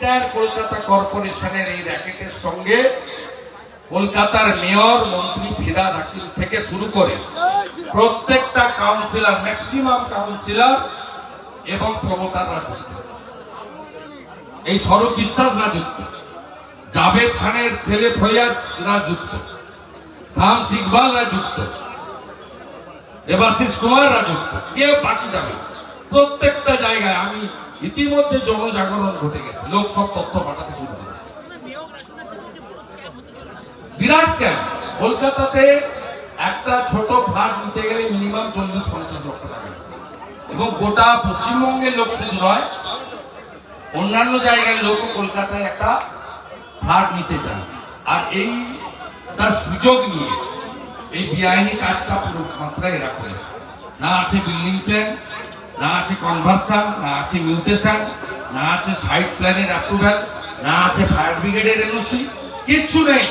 Inter Kolkata কর্পোরেশনের এই র্যাকেটের সঙ্গে কলকাতার মেয়র মন্ত্রী ফিরাদ হাকিম থেকে শুরু করে প্রত্যেকটা কাউন্সিলর ম্যাক্সিমাম কাউন্সিলর এবং প্রমোটাররা যুক্ত এই স্বরূপ বিশ্বাসরা যুক্ত জাভেদ খানের ছেলে ফৈয়াদরা যুক্ত শামস ইকবালরা যুক্ত দেবাশিস কুমাররা যুক্ত কেউ বাকি যাবে না। প্রত্যেকটা জায়গায় আমি ইতিমধ্যে জনজাগরণ ঘটে গেছে। লোক সব তথ্য পাঠাতে শুরু করেছে। বিরাট ক্যাম্প কলকাতাতে একটা ছোট ফ্ল্যাট নিতে গেলে মিনিমাম চল্লিশ, পঞ্চাশ লক্ষ টাকা। এবং গোটা পশ্চিমবঙ্গের লোক শুধু নয়, অন্যান্য জায়গার লোক কলকাতায় একটা ফ্ল্যাট নিতে চান আর এই তার সুযোগ নিয়ে এই বেআইনি কাজটা পুরো মাত্রায় এরা করেছে। না আছে বিল্ডিং প্ল্যান না আছে কনভার্সাল না আছে মিউটেশন না আছে সাইড প্ল্যানের অ্যাপ্রুভাল না আছে ফায়ার ব্রিগেডের এনওসি কিচ্ছু নেই।